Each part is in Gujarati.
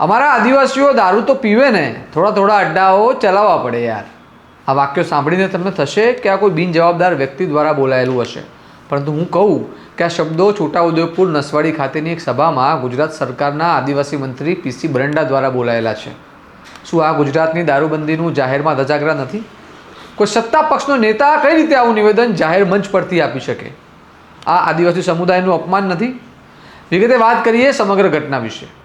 અમારા આદિવાસીઓ દારૂ તો પીવે ને, થોડા થોડા અડ્ડાઓ ચલાવવા પડે યાર. આ વાક્યો સાંભળીને તમને થશે કે આ કોઈ બિનજવાબદાર વ્યક્તિ દ્વારા બોલાયેલું હશે. પરંતુ હું કહું કે આ શબ્દો છોટાઉદેપુર નસવાડી ખાતેની એક સભામાં ગુજરાત સરકારના આદિવાસી મંત્રી પીસી બરંડા દ્વારા બોલાયેલા છે. શું આ ગુજરાતની દારૂબંધીનું જાહેરમાં ધજાગરા નથી? કોઈ સત્તા પક્ષનો નેતા કઈ રીતે આવું નિવેદન જાહેર મંચ પરથી આપી શકે? આ આદિવાસી સમુદાયનું અપમાન નથી? વિગતે વાત કરીએ સમગ્ર ઘટના વિશે.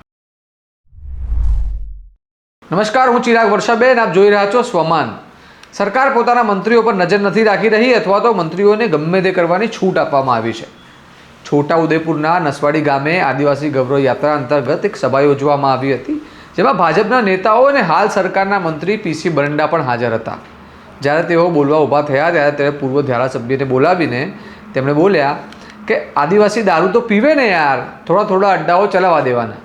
નમસ્કાર, હું ચિરાગ વર્ષાબેન, આપ જોઈ રહ્યા છો સ્વમાન. સરકાર પોતાના મંત્રીઓ પર નજર નથી રાખી રહી અથવા તો મંત્રીઓને ગમે તે કરવાની છૂટ આપવામાં આવી છે. છોટા ઉદેપુરના નસવાડી ગામે આદિવાસી ગૌરવ યાત્રા અંતર્ગત એક સભા યોજવામાં આવી હતી, જેમાં ભાજપના નેતાઓ અને હાલ સરકારના મંત્રી પીસી બરંડા પણ હાજર હતા. જ્યારે તેઓ બોલવા ઊભા થયા, ત્યારે તેણે પૂર્વ ધારાસભ્યને બોલાવીને તેમણે બોલ્યા કે, આદિવાસી દારૂ તો પીવે ને યાર, થોડા થોડા અડ્ડાઓ ચલાવવા દેવાના.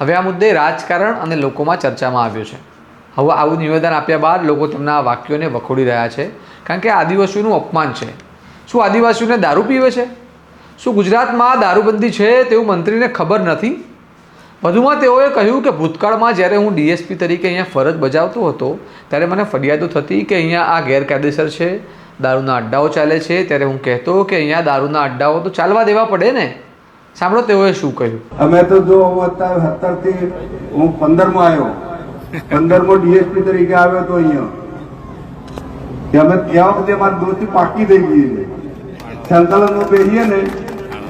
હવે આ મુદ્દે રાજકારણ અને લોકોમાં ચર્ચામાં આવ્યો છે. હવે આવું નિવેદન આપ્યા બાદ લોકો તેમના વાક્યોને વખોડી રહ્યા છે, કારણ કે આદિવાસીઓનું અપમાન છે. શું આદિવાસીઓને દારૂ પીવે છે? શું ગુજરાતમાં દારૂબંધી છે તેવું મંત્રીને ખબર નથી? વધુમાં તેઓએ કહ્યું કે ભૂતકાળમાં જ્યારે હું ડીએસપી તરીકે અહીંયા ફરજ બજાવતો હતો, ત્યારે મને ફરિયાદો થતી કે અહીંયા આ ગેરકાયદેસર છે, દારૂના અડ્ડાઓ ચાલે છે, ત્યારે હું કહેતો કે અહીંયા દારૂના અડ્ડાઓ તો ચાલવા દેવા પડે ને? સાંભળો, તેઓએ શું કહ્યું? અમે તો જો હું અત્યારે સત્તરથી હું પંદરમાં આવ્યો. પંદરમો ડીએસપી તરીકે આવ્યો તો અહીંયા. અમે ત્યાં વખતે મારી દોસ્તી પાકી થઈ ગઈ છે. સંકલનમાં બેસીએ ને,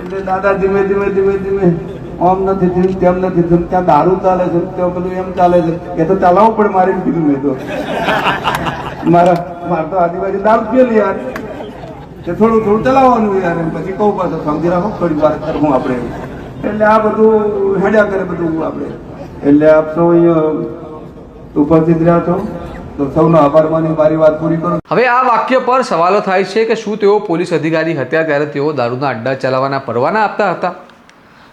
એટલે દાદા ધીમે ધીમે ધીમે ધીમે આમ નથી થયું, તેમ નથી થયું, ત્યાં દારૂ ચાલે છે ત્યાં બધું એમ ચાલે છે. એ તો ચલાવવું પડે, મારે કીધું મેં તો. મારા, મારે તો આજુબાજુ દારૂ પીએ યાર. તે થોડું થોડું ચલાવવાનું યાર પછી કહું પાછો, સમજી રાખો થોડી વાર કરવું આપણે. એટલે આ બધું હેડ્યા કરે બધું આપણે. એટલે આપ સૌ અહીંયા ઉપસ્થિત રહ્યા છો. મારી વાત પૂરી કરું. હવે આ વાક્ય પર સવાલો થાય છે કે શું તેઓ પોલીસ અધિકારી હતા ત્યારે તેઓ દારૂના અડ્ડા ચલાવવાના, પરવાના આપતા હતા?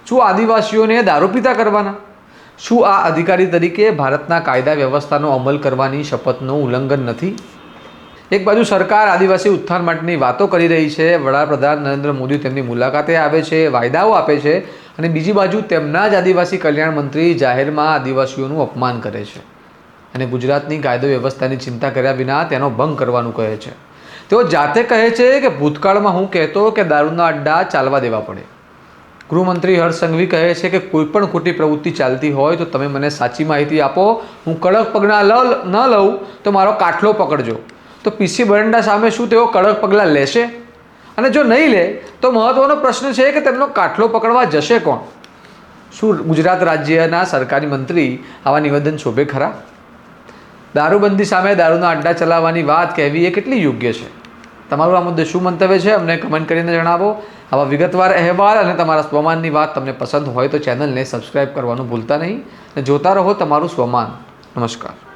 શું આદિવાસીઓને દારૂ પીતા કરવાના? શું આ અધિકારી તરીકે ભારતના કાયદા વ્યવસ્થાનો અમલ કરવાની શપથનું ઉલ્લંઘન નથી? એક બાજુ સરકાર આદિવાસી ઉત્થાન માટેની વાતો કરી રહી છે. વડાપ્રધાન નરેન્દ્ર મોદી તેમની મુલાકાતે આવે છે, વાયદાઓ આપે છે અને બીજી બાજુ તેમના જ આદિવાસી કલ્યાણ મંત્રી જાહેરમાં આદિવાસીઓનું અપમાન કરે છે. અને ગુજરાતની કાયદો વ્યવસ્થાની ચિંતા કર્યા વિના તેનો ભંગ કરવાનું કહે છે. તેઓ જાતે કહે છે કે ભૂતકાળમાં હું કહેતો કે દારૂના અડ્ડા ચાલવા દેવા પડે. ગૃહમંત્રી હર્ષ સંઘવી કહે છે કે કોઈ પણ ખોટી પ્રવૃત્તિ ચાલતી હોય તો તમે મને સાચી માહિતી આપો. હું કડક પગના ન લઉં તો મારો કાઠલો પકડજો. તો પીસી બરંડા સામે શું તેઓ કડક પગલાં લેશે? અને જો નહીં લે, તો મહત્ત્વનો પ્રશ્ન છે કે તેમનો કાટલો પકડવા જશે કોણ? શું ગુજરાત રાજ્યના સરકારી મંત્રી આવા નિવેદન શોભે ખરા? દારૂબંધી સામે દારૂના અડ્ડા ચલાવવાની વાત કહેવી એ કેટલી યોગ્ય છે? તમારું આ મુદ્દે શું મંતવ્ય છે, અમને કમેન્ટ કરીને જણાવો. આવા વિગતવાર અહેવાલ અને તમારા સ્વમાનની વાત તમને પસંદ હોય તો ચેનલને સબસ્ક્રાઈબ કરવાનું ભૂલતા નહીં. અને જોતા રહો તમારું સ્વમાન. નમસ્કાર.